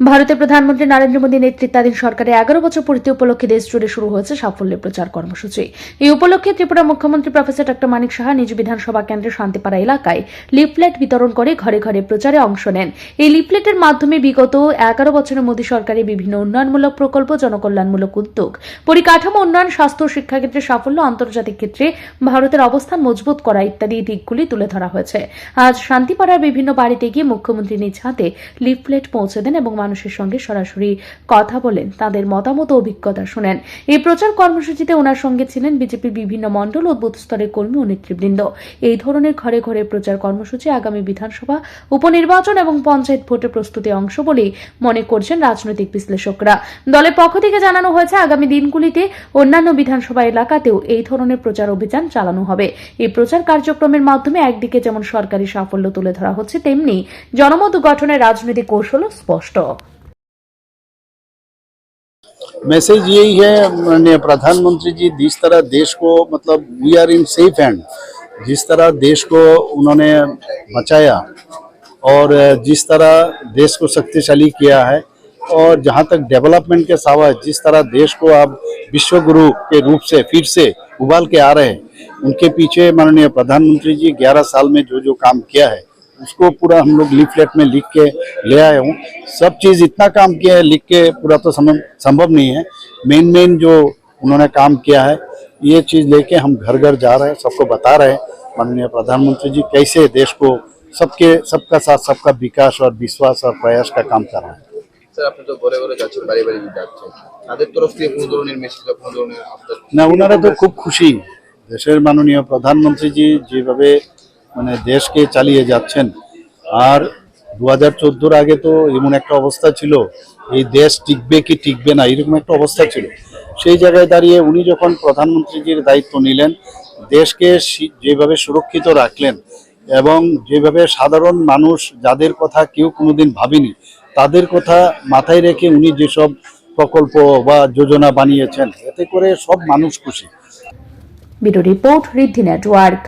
ভারতের প্রধানমন্ত্রী নরেন্দ্র মোদী নেতৃত্বাধীন সরকারের এগারো বছর পূর্তি উপলক্ষে দেশ জুড়ে শুরু হয়েছে সাফল্যের প্রচার কর্মসূচি। এই উপলক্ষে ত্রিপুরা মুখ্যমন্ত্রী প্রফেসর ডক্টর মানিক সাহা নিজ বিধানসভা কেন্দ্রের শান্তিপাড়া এলাকায় লিফলেট বিতরণ করে ঘরে ঘরে প্রচারে অংশ নেন। এই লিফলেটের মাধ্যমে বিগত এগারো বছরের মোদী সরকারের বিভিন্ন উন্নয়নমূলক প্রকল্প, জনকল্যাণমূলক উদ্যোগ, পরিকাঠামো উন্নয়ন, স্বাস্থ্য ও শিক্ষা ক্ষেত্রে সাফল্য, আন্তর্জাতিক ক্ষেত্রে ভারতের অবস্থান মজবুত করা ইত্যাদি দিকগুলি তুলে ধরা হয়েছে। আজ শান্তিপাড়ার বিভিন্ন বাড়িতে গিয়ে মুখ্যমন্ত্রী নিজ হাতে লিফলেট পৌঁছে দেন এবং মানুষের সঙ্গে সরাসরি কথা বলেন, তাদের মতামত অভিজ্ঞতা শুনেন। এই প্রচার কর্মসূচিতে ওনার সঙ্গে ছিলেন বিজেপির বিভিন্ন মণ্ডল ও বুথ স্তরের কর্মী ও নেতৃবৃন্দ। এই ধরনের ঘরে ঘরে প্রচার কর্মসূচি আগামী বিধানসভা, উপনির্বাচন এবং পঞ্চায়েত ভোটের প্রস্তুতি অংশ বলেই মনে করছেন রাজনৈতিক বিশ্লেষকরা। দলের পক্ষ থেকে জানানো হয়েছে, আগামী দিনগুলিতে অন্যান্য বিধানসভা এলাকাতেও এই ধরনের প্রচার অভিযান চালানো হবে। এই প্রচার কার্যক্রমের মাধ্যমে একদিকে যেমন সরকারি সাফল্য তুলে ধরা হচ্ছে, তেমনি জনমত গঠনের রাজনৈতিক কৌশলও স্পষ্ট। मैसेज यही है प्रधानमंत्री जी, जिस तरह देश को मतलब we are in safe hand जिस तरह देश को उन्होंने बचाया और जिस तरह देश को शक्तिशाली किया है और जहाँ तक डेवलपमेंट के सावा जिस तरह देश को आप विश्व गुरु के रूप से, फिर से उबाल के आ रहे हैं, उनके पीछे माननीय प्रधानमंत्री जी 11 साल में जो जो काम किया है उसको पूरा हम लोग लीफलेट में लिख के ले आए हूँ सब चीज इतना काम किया है लिख के पूरा तो संभव संभव नहीं है मेन मेन जो उन्होंने काम किया है ये चीज लेके हम घर घर जा रहे हैं सबको बता रहे हैं माननीय प्रधानमंत्री जी कैसे देश को सबके सबका साथ सबका विकास और विश्वास और प्रयास का काम कर रहे हैं স্যার আপনি তো ঘরে ঘরে যাচ্ছেন বাড়ি বাড়ি যাচ্ছেন তাদের তরফ থেকে কোনো ধরনের মেসেজ বা কোনো ধরনের আপনার না ওনারা তো খুব খুশি দেশের মাননীয় প্রধানমন্ত্রীজি যেভাবে মানে দেশকে চালিয়ে যাচ্ছেন। আর দু হাজার চোদ্দোর আগে তো এমন একটা অবস্থা ছিল, এই দেশ টিকবে কি টিকবে না, এরকম একটা অবস্থা ছিল। সেই জায়গায় দাঁড়িয়ে উনি যখন প্রধানমন্ত্রীজির দায়িত্ব নিলেন, দেশকে যেভাবে সুরক্ষিত রাখলেন এবং যেভাবে সাধারণ মানুষ, যাদের কথা কেউ কোনোদিন ভাবেনি, তাদের কথা মাথায় রেখে উনি যেসব প্রকল্প বা যোজনা বানিয়েছেন, এতে করে সব মানুষ খুশি। Report Riddhi network.